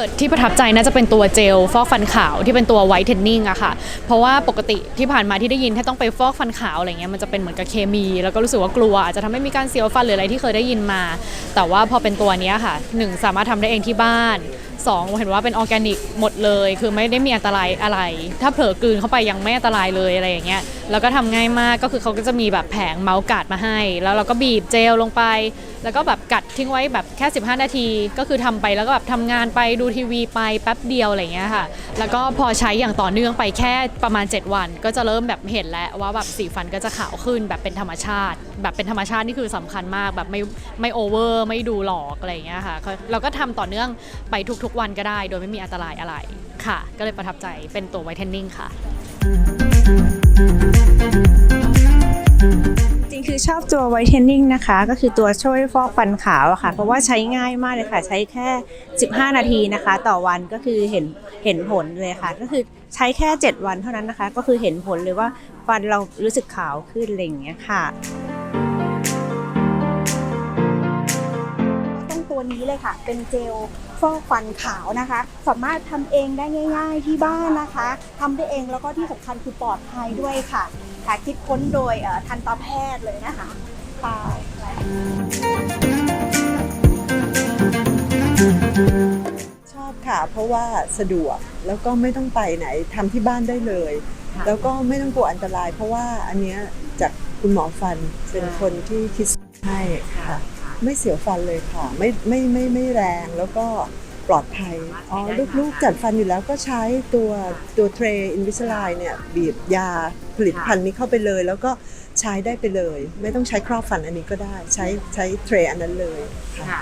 กิดที่ประทับใจน่าจะเป็นตัวเจลฟอกฟันขาวที่เป็นตัวไวท์เทนนิ่งอะค่ะ เพราะว่าปกติที่ผ่านมาที่ได้ยินถ้าต้องไปฟอกฟันขาวอะไรเงี้ยมันจะเป็นเหมือนกับเคมี แล้วก็รู้สึกว่ากลัวอาจจะทำให้มีการเสียวฟันหรืออะไรที่เคยได้ยินมา แต่ว่าพอเป็นตัวนี้ค่ะหนึ่งสามารถทำได้เองที่บ้าน สองเห็นว่าเป็นออร์แกนิกหมดเลย คือไม่ได้มีอันตรายอะไร ถ้าเผลอกลืนเข้าไปยังไม่อันตรายเลยอะไรอย่างเงี้ยแล้วก็ทำง่ายมากก็คือเขาก็จะมีแบบแผงเมาส์กัดมาให้ แล้วเราก็บีบเจลลงไป แล้วก็แบบกัดทิ้งไว้แบบแค่ 15 นาที ก็คือทำไปแล้วก็แบบทำงานไปดูทีวีไปแป๊บเดียวอะไรเงี้ยค่ะ แล้วก็พอใช้อย่างต่อเนื่องไปแค่ประมาณ 7 วัน ก็จะเริ่มแบบเห็นแล้วว่าแบบสีฟันก็จะขาวขึ้นแบบเป็นธรรมชาติ แบบเป็นธรรมชาตินี่คือสำคัญมากแบบไม่ไม่โอเวอร์ไม่ดูหลอกอะไรเงี้ยค่ะ เราก็ทำต่อเนื่องไปทุกๆวันก็ได้ โดยไม่มีอันตรายอะไรค่ะ ก็เลยประทับใจเป็นตัวไวท์เทนนิ่งค่ะ จริงๆคือชอบตัวไวท์เทนนิ่งนะคะ ก็คือตัวช่วยฟอกฟันขาวอะค่ะ เพราะว่าใช้ง่ายมากเลยค่ะ ใช้แค่ 15 นาทีนะคะ ต่อวันก็คือเห็นเห็นผลเลยค่ะ ก็คือใช้แค่ 7 วันเท่านั้นนะคะ ก็คือเห็นผลเลยว่าฟันเรารู้สึกขาวขึ้นอะไรอย่างเงี้ยค่ะต้องตัวนี้เลยค่ะ เป็นเจล ฟอกฟันขาวนะคะ สามารถทำเองได้ง่าย ๆที่บ้านนะคะทำได้เองแล้วก็ที่สำคัญคือปลอดภัยด้วยค่ะค่ะคิดค้นโดยเอ่อทันตแพทย์เลยนะคะค่ะชอบค่ะ เพราะว่าสะดวกแล้วก็ไม่ต้องไปไหนทำที่บ้านได้เลย แล้วก็ไม่ต้องกลัวอันตราย เพราะว่าอันเนี้ยจากคุณหมอฟันเป็นคนที่คิดให้ค่ะ ไม่เสียวฟันเลยค่ะ ไม่ไม่ไม่ไม่แรงแล้วก็ปลอดภัยอ๋อลูกๆจัดฟันอยู่แล้วก็ใช้ตัวตัวเทรอินวิสไลเนี่ยบีบยาผลิตภัณฑ์นี้เข้าไปเลย แล้วก็ใช้ได้ไปเลย ไม่ต้องใช้ครอบฟันอันนี้ก็ได้ ใช้ใช้เทรอันนั้นเลยค่ะ